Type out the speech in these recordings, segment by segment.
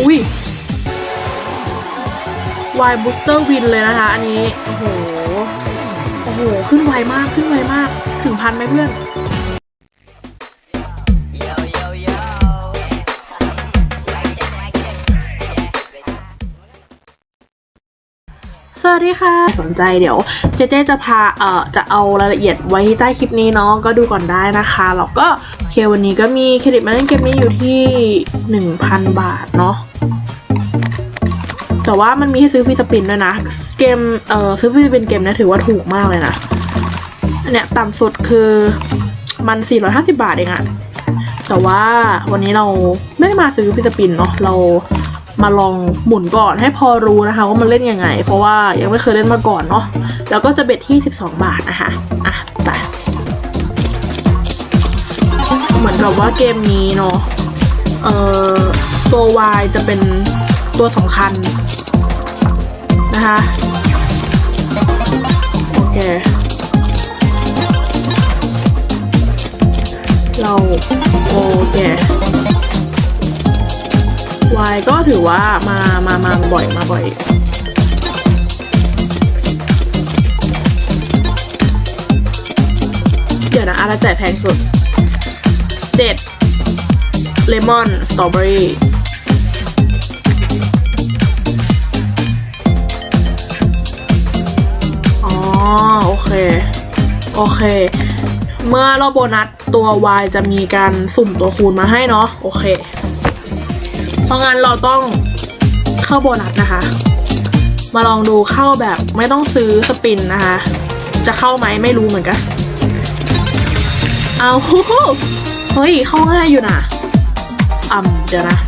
อุ้ยไวบูสเตอร์วินเลยนะคะ อันนี้ โอ้โห โอ้โห ขึ้นไวมาก ขึ้นไวมาก ถึงพันไหมเพื่อน สวัสดีค่ะ สนใจเดี๋ยวเจเจจะพาเอ่อจะเอารายละเอียดไว้ใต้คลิปนี้เนาะก็ดูก่อนได้นะคะแล้วก็โอเควันนี้ก็มีเครดิตมาเล่นเกมนี้อยู่ที่ 1,000 บาทเนาะแต่ว่ามันมีให้ซื้อฟรีสปินด้วยนะ เกมเอ่อซื้อฟรีสปินเกมเนี้ถือว่าถูกมากเลยนะอันเนี้ยต่ำสุดคือมัน 450 บาทเองอะแต่ว่าวันนี้เราไม่ได้มาซื้อฟรีสปินเนาะเรา มาลองหมุนก่อนให้พอรู้นะคะว่ามันเล่นยังไง เพราะว่ายังไม่เคยเล่นมาก่อนเนาะแล้วก็จะเบ็ดที่ 12 บาทนะคะอะไปเหมือนกับว่าเกมนี้เนาะเอ่อตัว Y จะเป็นตัวสำคัญนะคะโอเค เราโอเค วายก็ถือว่ามามามาบ่อยมาบ่อยเดี๋ยวนะอะไรจ่ายแพงสุดเจ็ดเลมอนสตรอเบอรี่อ๋อโอเค โอเค เมื่อรอบโบนัสตัว Y จะมีการสุ่มตัวคูณมาให้เนาะ โอเค ราะงั้นเราต้องเข้าโบนัสนะคะ มาลองดูเข้าแบบไม่ต้องซื้อสปินนะคะ จะเข้าไหมไม่รู้เหมือนกัน เอาเฮ้ย เข้าง่ายอยู่นะอ่ำเดี๋ยวนะ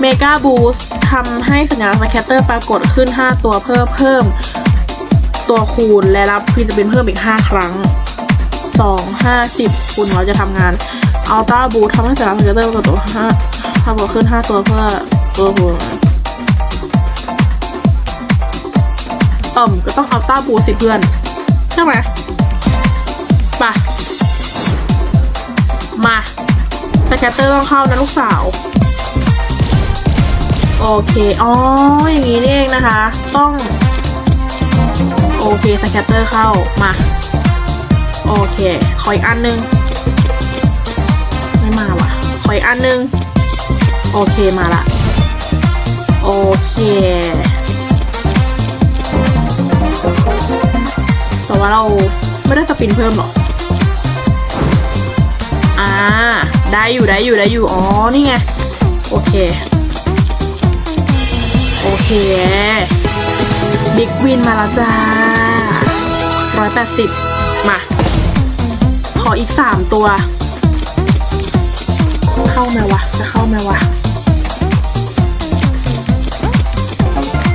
เมกาบูสทำให้สัญลักษณ์สแคตเตอร์ปรากฏขึ้น 5 ตัวเพิ่มเพิ่ม ตัวคูณและรับฟรีสปินเพิ่มอีก 5 ครั้ง 2 5 10คูณเร้อยจะทำงาน อัลต้าบูทำให้สัญลักษณ์สแคตเตอร์ปรากฏตัว5ถ้าบวกขึ้น 5 ตัวเพื่อตัวคูณเอิ่มก็ต้องอัลต้าบูสิเพื่อน ใช่ไหมไปมาสแคตเตอร์ต้องเข้านะลูกสาว โอเค อ๋อ อย่างนี้นี่เองนะคะ ต้อง โอเคสแคตเตอร์เข้ามา โอเค ขออีกอันนึงไม่มาว่ะข อีกอันนึง โอเคมาละ โอเคแต่ว่าเราไม่ได้สปินเพิ่มหรอกอ่า ได้อยู่ได้อยู่ได้อยู่ อ๋อ นี่ไง โอเค โอเค บิ๊กวินมาแล้วจ้าร้อยแปดสิบมา ขออีกสามตัว เข้าไหมวะ จะเข้าไหมวะ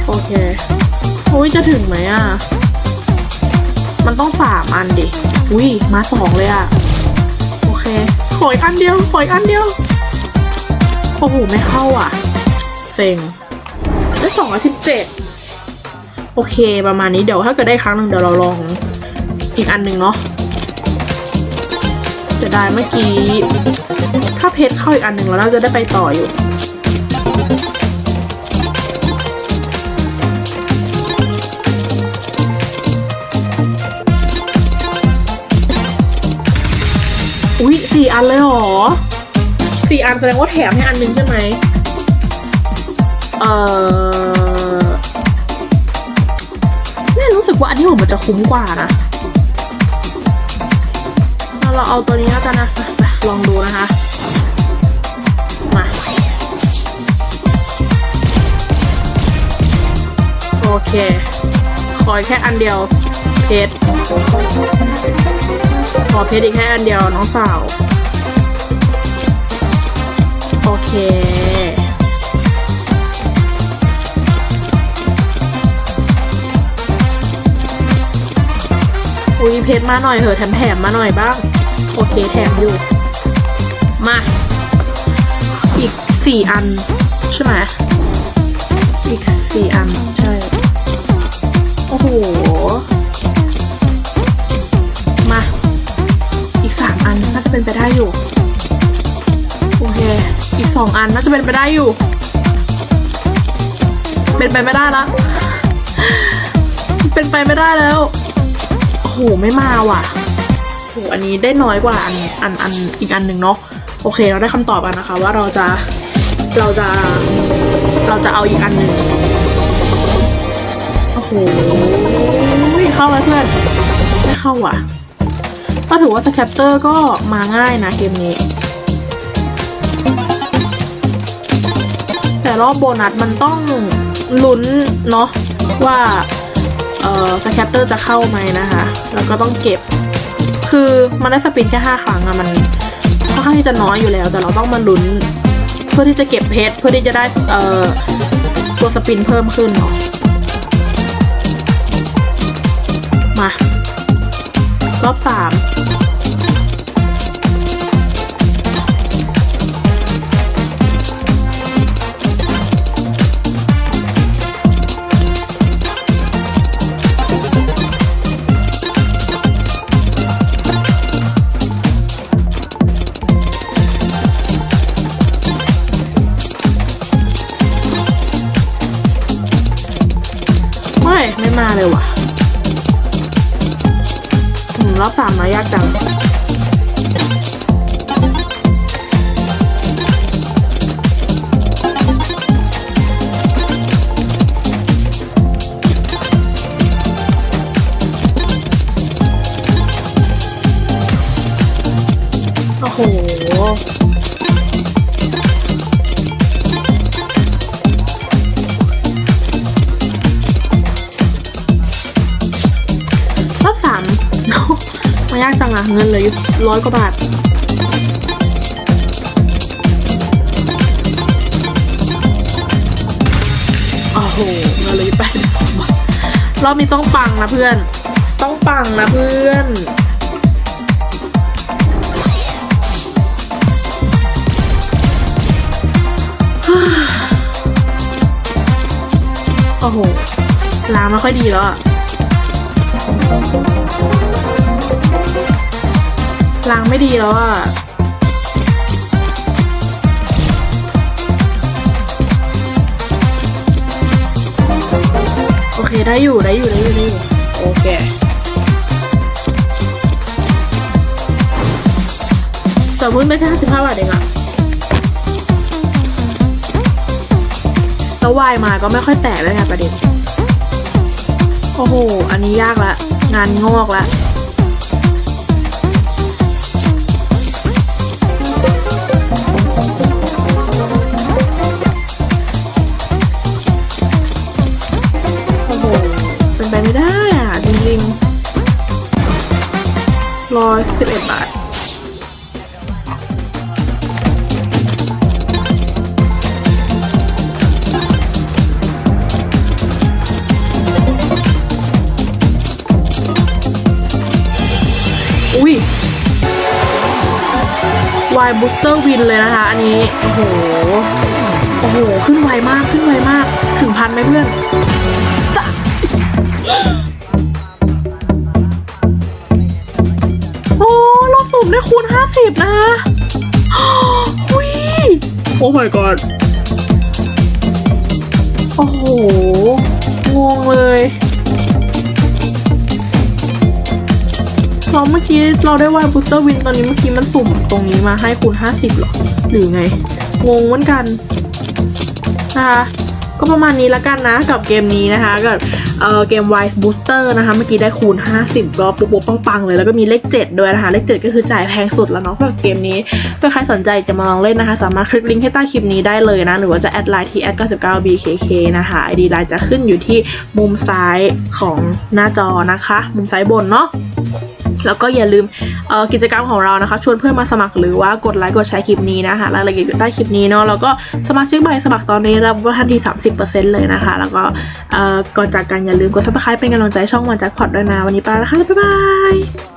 โอเคโอ้ยจะถึงไหมอะ มันต้องสามอันดิ อุ้ยมาสองเลยอะ โอเคขออีกอันเดียวขออีกอันเดียว โอ้โห ไม่เข้าอะ เซ็งได้สองร้อยสิบเจ็ดโอเค ประมาณนี้เดี๋ยวถ้าเกิดได้ครั้งหนึ่งเดี๋ยวเราลองอีกอันหนึ่งเนาะ จะได้เมื่อกี้ ถ้าเพชรเข้าอีกอันหนึ่งแล้วเราจะได้ไปต่ออยู่อุ๊ยสี่อันเลยเหรอสี่อันแสดงว่าแถมให้อันหนึ่งใช่ไหม เออเนี่ยรู้สึกว่าอันที่ผมมันจะคุ้มกว่านะ เราเอาตัวนี้แล้วกันนะลองดูนะคะ มา โอเค ขอแค่อันเดียว เพชรขอเพชรอีกแค่อันเดียวน้องสาว โอเคอุ้ยเพชรมาหน่อยเหอะแถมแถมมาหน่อยบ้าง โอเคแถมอยู่ มา อีกสี่อัน ใช่ไหมอีกสี่อัน ใช่ โอ้โห มา อีกสามอันน่าจะเป็นไปได้อยู่ โอเค อีกสองอันน่าจะเป็นไปได้อยู่ เป็นไปไม่ได้ละ เป็นไปไม่ได้แล้ว โอ้โห ไม่มาว่ะ โหอันนี้ได้น้อยกว่าอันอันอันอีกอันหนึ่งเนาะโอเคเราได้คำตอบแล้วนะคะว่าเราจะเราจะเราจะเอาอีกอันหนึ่งโอ้โหเข้าแล้วเพื่อนไม่เข้าว่ะก็ถือว่าสแคปเตอร์ก็มาง่ายนะเกมนี้ แต่รอบโบนัสมันต้องลุ้นเนาะว่าเออสแคปเตอร์จะเข้าไหมนะคะ แล้วก็ต้องเก็บ คือมันได้สปินแค่ห้าครั้งอะมันค่อนข้างที่จะน้อยอยู่แล้ว แต่เราต้องมาลุ้น เพื่อที่จะเก็บเพชรเพื่อที่จะได้เอ่อตัวสปินเพิ่มขึ้นเนาะมา รอบสาม เลยว่ะอืมรอบสามมายากจังโอ้โหายากจังอะเงินเหลืออยู่ร้อยกว่าบาทโอ้โหเงินเหลืออยู่แปดสิบสองบาทรอบนี้ต้องปังนะเพื่อน ต้องปังนะเพื่อนโอ้โหล้างไม่ค่อยดีแล้วอะ ล้างไม่ดีแล้วอะโอเคได้อยู่ได้อยู่ได้อยู่ได้อยู่โอเคแต่เพิ่งได้แค่ห้าสิบห้าบาทเองอะแล้ววายมาก็ไม่ค่อยแตกเลยไงประเด็นโอ้โห อันนี้ยากละ งานงอกละ 111 บาทวบูสเตอร์วินเลยนะคะ อันนี้ โอ้โห โอ้โห ขึ้นไวมาก ขึ้นไวมาก ถึงพันไหมเพื่อนจ้ะ เราสุ่มได้คูณห้าสิบนะอุ้ยโอ้ my god โอ้โห งงเลยเราเมื่อกี้เราได้วายบูสเตอร์วินตอนนี้เมื่อกี้มันสุ่มตรงนี้มาให้คูณ 50หรอ หรือไง งงเหมือนกันนะคะ ก็ประมาณนี้ละกันนะกับเกมนี้นะคะกับเอ่อเกม Wise Booster นะคะ เมื่อกี้ได้คูณ 50ก็ปุ๊บปังๆเลย แล้วก็มีเลข 7 ด้วยนะคะ เลข 7 ก็คือจ่ายแพงสุดแล้วเนาะสำหรับเกมนี้เพื่อใครสนใจจะมาลองเล่นนะคะ สามารถคลิกลิงก์ให้ใต้คลิปนี้ได้เลยนะ หรือว่าจะแอดไลน์ที่ @99bkk นะคะ ID ไลน์จะขึ้นอยู่ที่มุมซ้ายของหน้าจอนะคะ มุมซ้ายบนเนาะ แล้วก็อย่าลืมกิจกรรมของเรานะคะ ชวนเพื่อนมาสมัครหรือว่ากดไลค์กดแชร์คลิปนี้นะคะรายละเอียดอยู่ใต้คลิปนี้เนาะแล้วก็สมาชิกใหม่สมัครตอนนี้รับว่าทันที30%เลยนะคะ แล้วก็ก่อนจากกันอย่าลืมกดซับสไครป์เป็นกำลังใจช่องวันแจ็คพอตด้วยนะวันนี้ไปแล้วนะคะบ๊ายบาย